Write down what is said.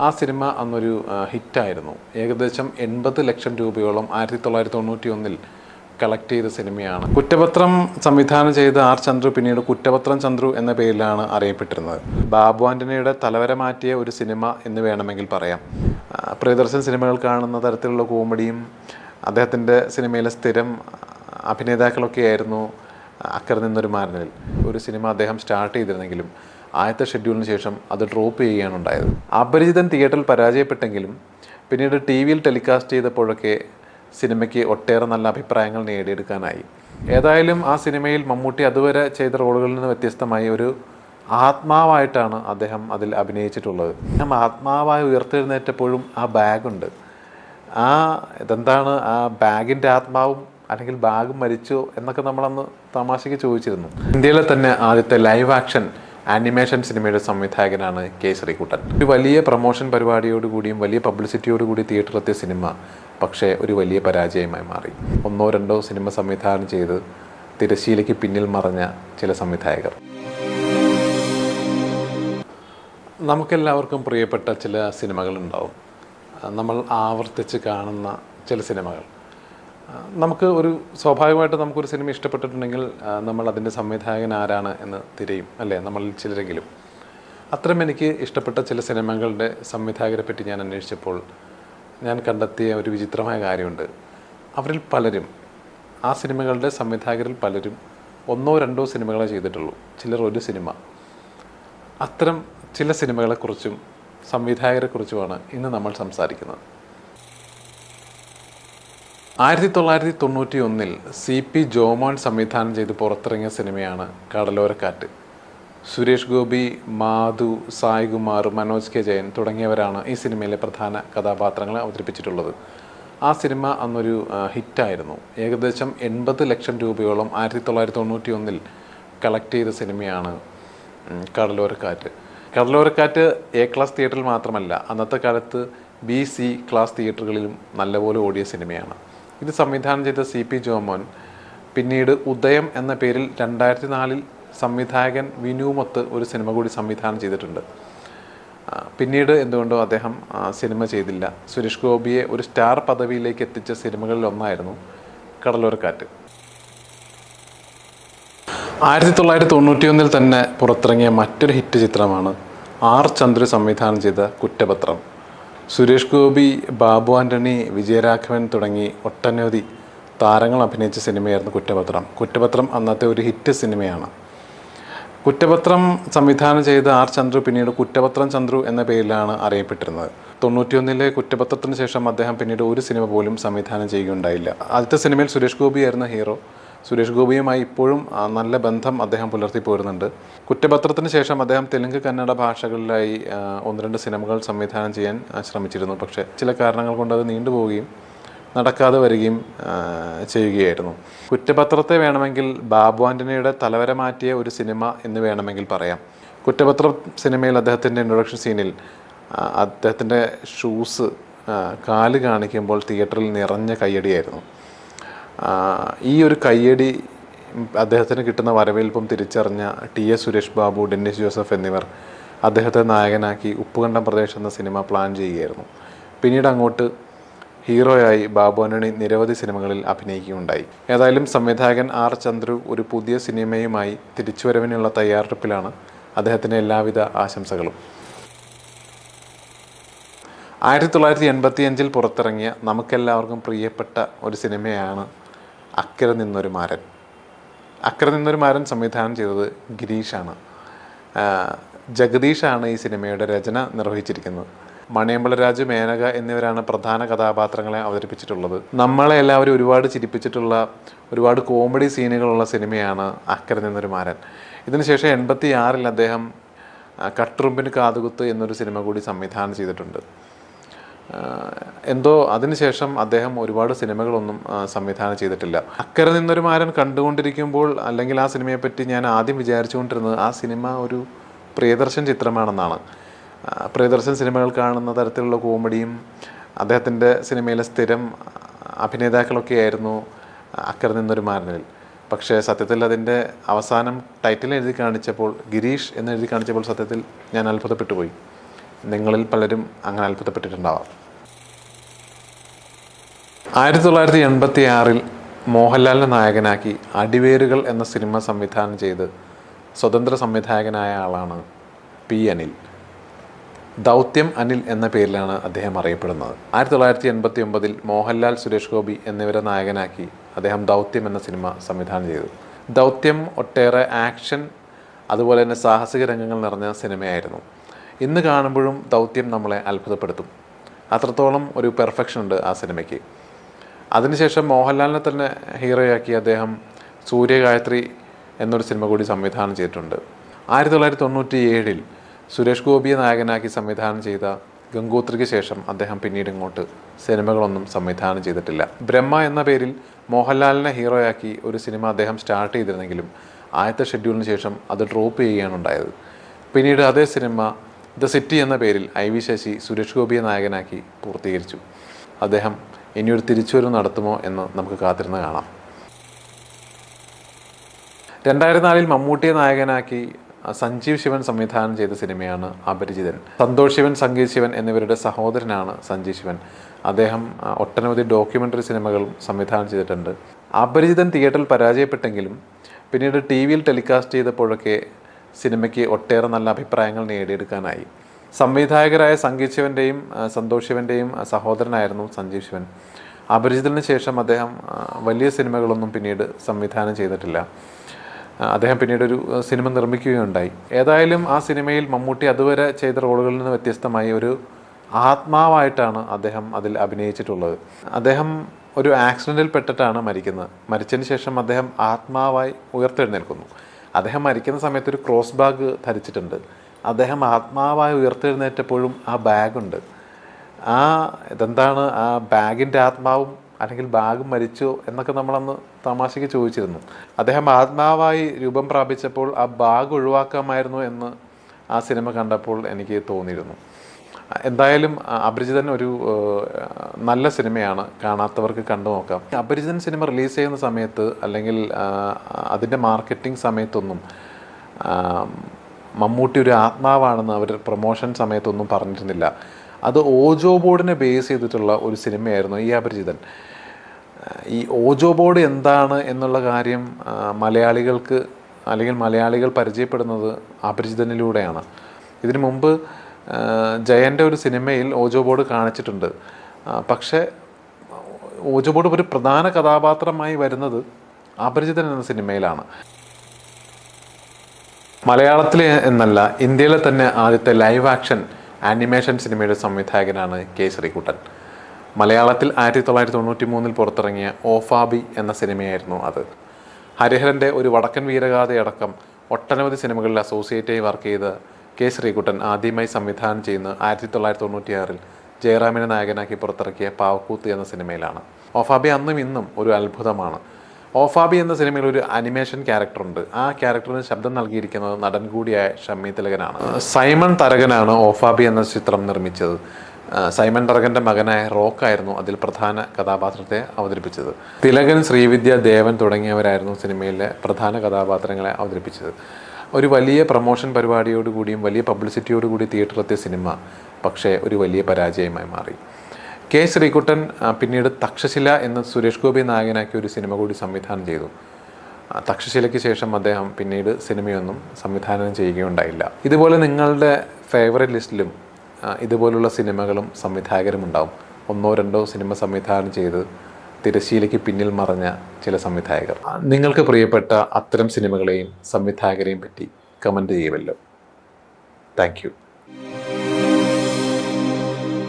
ആ സിനിമ അന്നൊരു ഹിറ്റായിരുന്നു. ഏകദേശം എൺപത് ലക്ഷം രൂപയോളം ആയിരത്തി തൊള്ളായിരത്തി തൊണ്ണൂറ്റി ഒന്നിൽ കളക്ട് ചെയ്ത സിനിമയാണ്. കുറ്റപത്രം സംവിധാനം ചെയ്ത ആർ ചന്ദ്രു പിന്നീട് കുറ്റപത്രം ചന്ദ്രു എന്ന പേരിലാണ് അറിയപ്പെട്ടിരുന്നത്. ബാബു ആന്റണിയുടെ തലവര മാറ്റിയ ഒരു സിനിമ എന്ന് വേണമെങ്കിൽ പറയാം. പ്രിയദർശൻ സിനിമകൾ കാണുന്ന തരത്തിലുള്ള കോമഡിയും അദ്ദേഹത്തിന്റെ സിനിമയിലെ സ്ഥിരം അഭിനേതാക്കളൊക്കെ ആയിരുന്നു അക്കരെ നിന്നൊരു മാരനിൽ. ഒരു സിനിമ അദ്ദേഹം സ്റ്റാർട്ട് ചെയ്തിരുന്നെങ്കിലും ആദ്യത്തെ ഷെഡ്യൂളിന് ശേഷം അത് ഡ്രോപ്പ് ചെയ്യുകയാണ് ഉണ്ടായത്. അപരിചിതൻ തിയേറ്ററിൽ പരാജയപ്പെട്ടെങ്കിലും പിന്നീട് ടി വിയിൽ ടെലികാസ്റ്റ് ചെയ്തപ്പോഴൊക്കെ സിനിമയ്ക്ക് ഒട്ടേറെ നല്ല അഭിപ്രായങ്ങൾ നേടിയെടുക്കാനായി. ഏതായാലും ആ സിനിമയിൽ മമ്മൂട്ടി അതുവരെ ചെയ്ത റോളുകളിൽ നിന്ന് വ്യത്യസ്തമായി ഒരു ആത്മാവായിട്ടാണ് അദ്ദേഹം അതിൽ അഭിനയിച്ചിട്ടുള്ളത്. അദ്ദേഹം ആത്മാവായി ഉയർത്തെഴുന്നേറ്റപ്പോഴും ആ ബാഗുണ്ട്. ആ ഇതെന്താണ്? ആ ബാഗിന്റെ ആത്മാവും അല്ലെങ്കിൽ ബാഗ് മരിച്ചോ എന്നൊക്കെ നമ്മളന്ന് തമാശയ്ക്ക് ചോദിച്ചിരുന്നു. ഇന്ത്യയിലെ തന്നെ ആദ്യത്തെ ലൈവ് ആക്ഷൻ ആനിമേഷൻ സിനിമയുടെ സംവിധായകനാണ് കെ ശ്രീകുട്ടൻ ഒരു വലിയ പ്രൊമോഷൻ പരിപാടിയോടുകൂടിയും വലിയ പബ്ലിസിറ്റിയോടുകൂടി തിയേറ്ററിലെത്തിയ സിനിമ പക്ഷേ ഒരു വലിയ പരാജയമായി മാറി. ഒന്നോ രണ്ടോ സിനിമ സംവിധാനം ചെയ്ത് തിരശ്ശീലയ്ക്ക് പിന്നിൽ മറഞ്ഞ ചില സംവിധായകർ. നമുക്കെല്ലാവർക്കും പ്രിയപ്പെട്ട ചില സിനിമകളുണ്ടാവും. നമ്മൾ ആവർത്തിച്ച് കാണുന്ന ചില സിനിമകൾ. നമുക്ക് ഒരു സ്വാഭാവികമായിട്ട് നമുക്കൊരു സിനിമ ഇഷ്ടപ്പെട്ടിട്ടുണ്ടെങ്കിൽ നമ്മൾ അതിന്റെ സംവിധായകൻ ആരാണ് എന്ന് തിരയും അല്ലേ? നമ്മൾ ചിലരെങ്കിലും. അത്തരം എനിക്ക് ഇഷ്ടപ്പെട്ട ചില സിനിമകളുടെ സംവിധായകരെ പറ്റി ഞാൻ അന്വേഷിച്ചപ്പോൾ ഞാൻ കണ്ടെത്തിയ ഒരു വിചിത്രമായ കാര്യമുണ്ട്. അവരിൽ പലരും ആ സിനിമകളുടെ സംവിധായകരിൽ പലരും ഒന്നോ രണ്ടോ സിനിമകളെ ചെയ്തിട്ടുള്ളൂ. ചിലർ ഒരു സിനിമ. അത്തരം ചില സിനിമകളെക്കുറിച്ചും സംവിധായകരെക്കുറിച്ചുമാണ് ഇന്ന് നമ്മൾ സംസാരിക്കുന്നത്. ആയിരത്തി തൊള്ളായിരത്തി തൊണ്ണൂറ്റി ഒന്നിൽ സി പി ജോമോൻ സംവിധാനം ചെയ്ത് പുറത്തിറങ്ങിയ സിനിമയാണ് കടലോരക്കാറ്റ്. സുരേഷ് ഗോപി മാധു സായികുമാർ മനോജ് കെ ജയൻ തുടങ്ങിയവരാണ് ഈ സിനിമയിലെ പ്രധാന കഥാപാത്രങ്ങളെ അവതരിപ്പിച്ചിട്ടുള്ളത്. ആ സിനിമ അന്നൊരു ഹിറ്റായിരുന്നു. ഏകദേശം എൺപത് ലക്ഷം രൂപയോളം ആയിരത്തി തൊള്ളായിരത്തി തൊണ്ണൂറ്റി ഒന്നിൽ കളക്ട് ചെയ്ത സിനിമയാണ് കടലോരക്കാറ്റ്. കടലോരക്കാറ്റ് എ ക്ലാസ് തിയേറ്ററിൽ മാത്രമല്ല അന്നത്തെ കാലത്ത് ബി സി ക്ലാസ് തിയേറ്ററുകളിലും നല്ലപോലെ ഓടിയ സിനിമയാണ്. ഇത് സംവിധാനം ചെയ്ത സി പി ജോമോൻ. പിന്നീട് ഉദയം എന്ന പേരിൽ രണ്ടായിരത്തി നാലിൽ സംവിധായകൻ വിനുമൊത്ത് ഒരു സിനിമ കൂടി സംവിധാനം ചെയ്തിട്ടുണ്ട്. പിന്നീട് എന്തുകൊണ്ടോ അദ്ദേഹം സിനിമ ചെയ്തില്ല. സുരേഷ് ഗോപിയെ ഒരു സ്റ്റാർ പദവിയിലേക്ക് എത്തിച്ച സിനിമകളിൽ ഒന്നായിരുന്നു കടലോരക്കാറ്റ്. ആയിരത്തി തൊള്ളായിരത്തി തൊണ്ണൂറ്റിയൊന്നിൽ തന്നെ പുറത്തിറങ്ങിയ മറ്റൊരു ഹിറ്റ് ചിത്രമാണ് ആർ ചന്ദ്രു സംവിധാനം ചെയ്ത കുറ്റപത്രം. സുരേഷ് ഗോപി ബാബു ആന്റണി വിജയരാഘവൻ തുടങ്ങി ഒട്ടനവധി താരങ്ങൾ അഭിനയിച്ച സിനിമയായിരുന്നു കുറ്റപത്രം. കുറ്റപത്രം അന്നത്തെ ഒരു ഹിറ്റ് സിനിമയാണ്. കുറ്റപത്രം സംവിധാനം ചെയ്ത ആർ ചന്ദ്രു പിന്നീട് കുറ്റപത്രം ചന്ദ്രു എന്ന പേരിലാണ് അറിയപ്പെട്ടിരുന്നത്. തൊണ്ണൂറ്റിയൊന്നിലെ കുറ്റപത്രത്തിന് ശേഷം അദ്ദേഹം പിന്നീട് ഒരു സിനിമ പോലും സംവിധാനം ചെയ്യുകയുണ്ടായില്ല. ആദ്യത്തെ സിനിമയിൽ സുരേഷ് ഗോപിയായിരുന്ന ഹീറോ. സുരേഷ് ഗോപിയുമായി ഇപ്പോഴും നല്ല ബന്ധം അദ്ദേഹം പുലർത്തി പോരുന്നുണ്ട്. കുറ്റപത്രത്തിന് ശേഷം അദ്ദേഹം തെലുങ്ക് കന്നഡ ഭാഷകളിലായി ഒന്ന് രണ്ട് സിനിമകൾ സംവിധാനം ചെയ്യാൻ ശ്രമിച്ചിരുന്നു. പക്ഷേ ചില കാരണങ്ങൾ കൊണ്ട് അത് നീണ്ടുപോവുകയും നടക്കാതെ വരികയും ചെയ്യുകയായിരുന്നു. കുറ്റപത്രത്തെ വേണമെങ്കിൽ ബാബു ആന്റണിയുടെ തലവര മാറ്റിയ ഒരു സിനിമ എന്ന് വേണമെങ്കിൽ പറയാം. കുറ്റപത്രം സിനിമയിൽ അദ്ദേഹത്തിന്റെ ഇൻട്രൊഡക്ഷൻ സീനിൽ അദ്ദേഹത്തിന്റെ ഷൂസ് കാൽ കാണിക്കുമ്പോൾ തിയേറ്ററിൽ നിറഞ്ഞ കയ്യടിയായിരുന്നു. ഈ ഒരു കയ്യടി അദ്ദേഹത്തിന് കിട്ടുന്ന വരവേൽപ്പും തിരിച്ചറിഞ്ഞ T S Suresh Babu Dennis Joseph എന്നിവർ അദ്ദേഹത്തെ നായകനാക്കി ഉപ്പുകണ്ടം പ്രദേശം എന്ന സിനിമ പ്ലാൻ ചെയ്യുകയായിരുന്നു. പിന്നീട് അങ്ങോട്ട് ഹീറോയായി ബാബു ആന്റണി നിരവധി സിനിമകളിൽ അഭിനയിക്കുകയുണ്ടായി. ഏതായാലും സംവിധായകൻ ആർ ചന്ദ്രു ഒരു പുതിയ സിനിമയുമായി തിരിച്ചുവരവിനുള്ള തയ്യാറെടുപ്പിലാണ് അദ്ദേഹത്തിന് എല്ലാവിധ ആശംസകളും. ആയിരത്തി തൊള്ളായിരത്തി എൺപത്തിയഞ്ചിൽ പുറത്തിറങ്ങിയ നമുക്കെല്ലാവർക്കും പ്രിയപ്പെട്ട ഒരു സിനിമയാണ് അക്കരെ നിന്നൊരു മാരൻ. അക്കരെ നിന്നൊരു മാരൻ സംവിധാനം ചെയ്തത് ഗിരീഷാണ്. ജഗദീഷാണ് ഈ സിനിമയുടെ രചന നിർവഹിച്ചിരിക്കുന്നത്. മണിയമ്പള രാജു മേനക എന്നിവരാണ് പ്രധാന കഥാപാത്രങ്ങളെ അവതരിപ്പിച്ചിട്ടുള്ളത്. നമ്മളെ എല്ലാവരും ഒരുപാട് ചിരിപ്പിച്ചിട്ടുള്ള ഒരുപാട് കോമഡി സീനുകളുള്ള സിനിമയാണ് അക്കരെ നിന്നൊരു മാരൻ. ഇതിനുശേഷം എൺപത്തി ആറിൽ അദ്ദേഹം കട്ടുറുമ്പിന് കാതുകുത്ത് എന്നൊരു സിനിമ കൂടി സംവിധാനം ചെയ്തിട്ടുണ്ട്. എന്തോ അതിനുശേഷം അദ്ദേഹം ഒരുപാട് സിനിമകളൊന്നും സംവിധാനം ചെയ്തിട്ടില്ല. അക്കരെ നിന്നൊരു മാരൻ കണ്ടുകൊണ്ടിരിക്കുമ്പോൾ അല്ലെങ്കിൽ ആ സിനിമയെപ്പറ്റി ഞാൻ ആദ്യം വിചാരിച്ചുകൊണ്ടിരുന്നത് ആ സിനിമ ഒരു പ്രിയദർശൻ ചിത്രമാണെന്നാണ്. പ്രിയദർശൻ സിനിമകൾ കാണുന്ന തരത്തിലുള്ള കോമഡിയും അദ്ദേഹത്തിന്റെ സിനിമയിലെ സ്ഥിരം അഭിനേതാക്കളൊക്കെ ആയിരുന്നു അക്കരെ നിന്നൊരു മാരനിൽ. പക്ഷേ സത്യത്തിൽ അതിന്റെ അവസാനം ടൈറ്റിൽ എഴുതി കാണിച്ചപ്പോൾ ഗിരീഷ് എന്ന് എഴുതി കാണിച്ചപ്പോൾ സത്യത്തിൽ ഞാൻ അത്ഭുതപ്പെട്ടു പോയി നിങ്ങളിൽ പലരും അങ്ങനെ അത്ഭുതപ്പെട്ടിട്ടുണ്ടാവാം. ആയിരത്തി തൊള്ളായിരത്തി എൺപത്തി ആറിൽ മോഹൻലാലിനെ നായകനാക്കി അടിവേരുകൾ എന്ന സിനിമ സംവിധാനം ചെയ്ത് സ്വതന്ത്ര സംവിധായകനായ ആളാണ് പി അനിൽ. ദൗത്യം അനിൽ എന്ന പേരിലാണ് അദ്ദേഹം അറിയപ്പെടുന്നത്. ആയിരത്തി തൊള്ളായിരത്തി എൺപത്തി ഒമ്പതിൽ മോഹൻലാൽ സുരേഷ് ഗോപി എന്നിവരെ നായകനാക്കി അദ്ദേഹം ദൗത്യം എന്ന സിനിമ സംവിധാനം ചെയ്തു. ദൗത്യം ഒട്ടേറെ ആക്ഷൻ അതുപോലെ തന്നെ സാഹസിക രംഗങ്ങൾ നിറഞ്ഞ സിനിമയായിരുന്നു. ഇന്ന് കാണുമ്പോഴും ദൗത്യം നമ്മളെ അത്ഭുതപ്പെടുത്തും. അത്രത്തോളം ഒരു പെർഫെക്ഷൻ ഉണ്ട് ആ സിനിമയ്ക്ക്. അതിനുശേഷം മോഹൻലാലിനെ തന്നെ ഹീറോയാക്കി അദ്ദേഹം സൂര്യഗായത്രി എന്നൊരു സിനിമ കൂടി സംവിധാനം ചെയ്തിട്ടുണ്ട്. ആയിരത്തി തൊള്ളായിരത്തി തൊണ്ണൂറ്റി ഏഴിൽ സുരേഷ് ഗോപിയെ നായകനാക്കി സംവിധാനം ചെയ്ത ഗംഗോത്രിക്ക് ശേഷം അദ്ദേഹം പിന്നീട് ഇങ്ങോട്ട് സിനിമകളൊന്നും സംവിധാനം ചെയ്തിട്ടില്ല. ബ്രഹ്മ എന്ന പേരിൽ മോഹൻലാലിനെ ഹീറോയാക്കി ഒരു സിനിമ അദ്ദേഹം സ്റ്റാർട്ട് ചെയ്തിരുന്നെങ്കിലും ആദ്യത്തെ ഷെഡ്യൂളിന് ശേഷം അത് ഡ്രോപ്പ് ചെയ്യുകയാണ് ഉണ്ടായത്. പിന്നീട് അതേ സിനിമ ദ സിറ്റി എന്ന പേരിൽ ഐ വി ശശി സുരേഷ് ഗോപിയെ നായകനാക്കി പൂർത്തീകരിച്ചു. അദ്ദേഹം ഇനിയൊരു തിരിച്ചുവരവ് നടത്തുമോ എന്ന് നമുക്ക് കാത്തിരുന്ന് കാണാം. രണ്ടായിരത്തി നാലിൽ മമ്മൂട്ടിയെ നായകനാക്കി സഞ്ജീവ് ശിവൻ സംവിധാനം ചെയ്ത സിനിമയാണ് അപരിചിതൻ. സന്തോഷ് ശിവൻ സംഗീത് ശിവൻ എന്നിവരുടെ സഹോദരനാണ് സഞ്ജീവ് ശിവൻ. അദ്ദേഹം ഒട്ടനവധി ഡോക്യുമെന്ററി സിനിമകളും സംവിധാനം ചെയ്തിട്ടുണ്ട്. അപരിചിതൻ തിയേറ്ററിൽ പരാജയപ്പെട്ടെങ്കിലും പിന്നീട് ടി വിയിൽ ടെലികാസ്റ്റ് ചെയ്തപ്പോഴൊക്കെ സിനിമയ്ക്ക് ഒട്ടേറെ നല്ല അഭിപ്രായങ്ങൾ നേടിയെടുക്കാനായി. സംവിധായകരായ സംഗീത് ശിവന്റെയും സന്തോഷ് ശിവന്റെയും സഹോദരനായിരുന്നു സഞ്ജീവ് ശിവൻ. അപരിചിതന് ശേഷം അദ്ദേഹം വലിയ സിനിമകളൊന്നും പിന്നീട് സംവിധാനം ചെയ്തിട്ടില്ല. അദ്ദേഹം പിന്നീട് ഒരു സിനിമ നിർമ്മിക്കുകയുണ്ടായി. ഏതായാലും ആ സിനിമയിൽ മമ്മൂട്ടി അതുവരെ ചെയ്ത റോളുകളിൽ നിന്ന് വ്യത്യസ്തമായി ഒരു ആത്മാവായിട്ടാണ് അദ്ദേഹം അതിൽ അഭിനയിച്ചിട്ടുള്ളത്. അദ്ദേഹം ഒരു ആക്സിഡന്റിൽ പെട്ടിട്ടാണ് മരിക്കുന്നത്. മരിച്ചതിന് ശേഷം അദ്ദേഹം ആത്മാവായി ഉയർത്തെഴുന്നേൽക്കുന്നു. അദ്ദേഹം മരിക്കുന്ന സമയത്ത് ഒരു ക്രോസ് ബാഗ് ധരിച്ചിട്ടുണ്ട്. അദ്ദേഹം ആത്മാവായി ഉയർത്തെഴുന്നേറ്റപ്പോഴും ആ ബാഗുണ്ട് ആ ഇതെന്താണ്? ആ ബാഗിന്റെ ആത്മാവും അല്ലെങ്കിൽ ബാഗ് മരിച്ചു എന്നൊക്കെ നമ്മളന്ന് തമാശയ്ക്ക് ചോദിച്ചിരുന്നു. അദ്ദേഹം ആത്മാവായി രൂപം പ്രാപിച്ചപ്പോൾ ആ ബാഗ് ഒഴിവാക്കാമായിരുന്നു എന്ന് ആ സിനിമ കണ്ടപ്പോൾ എനിക്ക് തോന്നിയിരുന്നു. എന്തായാലും അപരിചിതൻ ഒരു നല്ല സിനിമയാണ് കാണാത്തവർക്ക് കണ്ടു നോക്കാം. അപരിചിതൻ സിനിമ റിലീസ് ചെയ്യുന്ന സമയത്ത് അല്ലെങ്കിൽ അതിന്റെ മാർക്കറ്റിംഗ് സമയത്തൊന്നും മമ്മൂട്ടി ഒരു ആത്മാവാണെന്ന് അവർ പ്രൊമോഷൻ സമയത്തൊന്നും പറഞ്ഞിരുന്നില്ല. അത് ഓജോ ബോർഡിനെ ബേസ് ചെയ്തിട്ടുള്ള ഒരു സിനിമയായിരുന്നു ഈ അപരിചിതൻ ഈ ഓജോ ബോർഡ് എന്താണ് എന്നുള്ള കാര്യം മലയാളികൾക്ക് അല്ലെങ്കിൽ മലയാളികൾ പരിചയപ്പെടുന്നത് അപരിചിതനിലൂടെയാണ് ഇതിനു മുമ്പ് ജയന്റെ ഒരു സിനിമയിൽ ഓജോ ബോർഡ് കാണിച്ചിട്ടുണ്ട്. പക്ഷേ ഓജോ ബോർഡ് ഒരു പ്രധാന കഥാപാത്രമായി വരുന്നത് അപരിചിതൻ എന്ന സിനിമയിലാണ്. മലയാളത്തിലെ എന്നല്ല ഇന്ത്യയിലെ തന്നെ ആദ്യത്തെ ലൈവ് ആക്ഷൻ ആനിമേഷൻ സിനിമയുടെ സംവിധായകനാണ് കെ ശ്രീകുട്ടൻ. മലയാളത്തിൽ ആയിരത്തി തൊള്ളായിരത്തി തൊണ്ണൂറ്റി മൂന്നിൽ പുറത്തിറങ്ങിയ ഓഫാബി എന്ന സിനിമയായിരുന്നു അത്. ഹരിഹരന്റെ ഒരു വടക്കൻ വീരഗാഥയടക്കം ഒട്ടനവധി സിനിമകളിൽ അസോസിയേറ്റായി വർക്ക് ചെയ്ത കെ ശ്രീകുട്ടൻ ആദ്യമായി സംവിധാനം ചെയ്യുന്ന ആയിരത്തി തൊള്ളായിരത്തി തൊണ്ണൂറ്റിയാറിൽ ജയറാമിനെ നായകനാക്കി പുറത്തിറക്കിയ പാവക്കൂത്ത് എന്ന സിനിമയിലാണ്. ഓഫാബി അന്നും ഇന്നും ഒരു അത്ഭുതമാണ്. ഓഫാബി എന്ന സിനിമയിൽ ഒരു അനിമേഷൻ ക്യാരക്ടറുണ്ട്. ആ ക്യാരക്ടറിന് ശബ്ദം നൽകിയിരിക്കുന്നത് നടൻ കൂടിയായ ഷമ്മി തിലകനാണ്. സൈമൺ തരകനാണ് ഓഫാബി എന്ന ചിത്രം നിർമ്മിച്ചത്. സൈമൺ തരകന്റെ മകനായ റോക്കായിരുന്നു അതിൽ പ്രധാന കഥാപാത്രത്തെ അവതരിപ്പിച്ചത്. തിലകൻ ശ്രീവിദ്യ ദേവൻ തുടങ്ങിയവരായിരുന്നു സിനിമയിലെ പ്രധാന കഥാപാത്രങ്ങളെ അവതരിപ്പിച്ചത്. ഒരു വലിയ പ്രൊമോഷൻ പരിപാടിയോടുകൂടിയും വലിയ പബ്ലിസിറ്റിയോടുകൂടി തിയേറ്ററിലെത്തിയ സിനിമ പക്ഷേ ഒരു വലിയ പരാജയമായി മാറി. കെ ശ്രീകുട്ടൻ പിന്നീട് തക്ഷശില എന്ന സുരേഷ് ഗോപി നായകനാക്കിയ ഒരു സിനിമ കൂടി സംവിധാനം ചെയ്തു. തക്ഷശിലയ്ക്ക് ശേഷം അദ്ദേഹം പിന്നീട് സിനിമയൊന്നും സംവിധാനം ചെയ്യുകയുണ്ടായില്ല. ഇതുപോലെ നിങ്ങളുടെ ഫേവറേറ്റ് ലിസ്റ്റിലും ഇതുപോലുള്ള സിനിമകളും സംവിധായകരും ഉണ്ടാവും ഒന്നോ രണ്ടോ സിനിമ സംവിധാനം ചെയ്ത് തിരശ്ശീലയ്ക്ക് പിന്നിൽ മറഞ്ഞ ചില സംവിധായകർ. നിങ്ങൾക്ക് പ്രിയപ്പെട്ട അത്തരം സിനിമകളെയും സംവിധായകരെയും പറ്റി കമന്റ് ചെയ്യുമല്ലോ താങ്ക്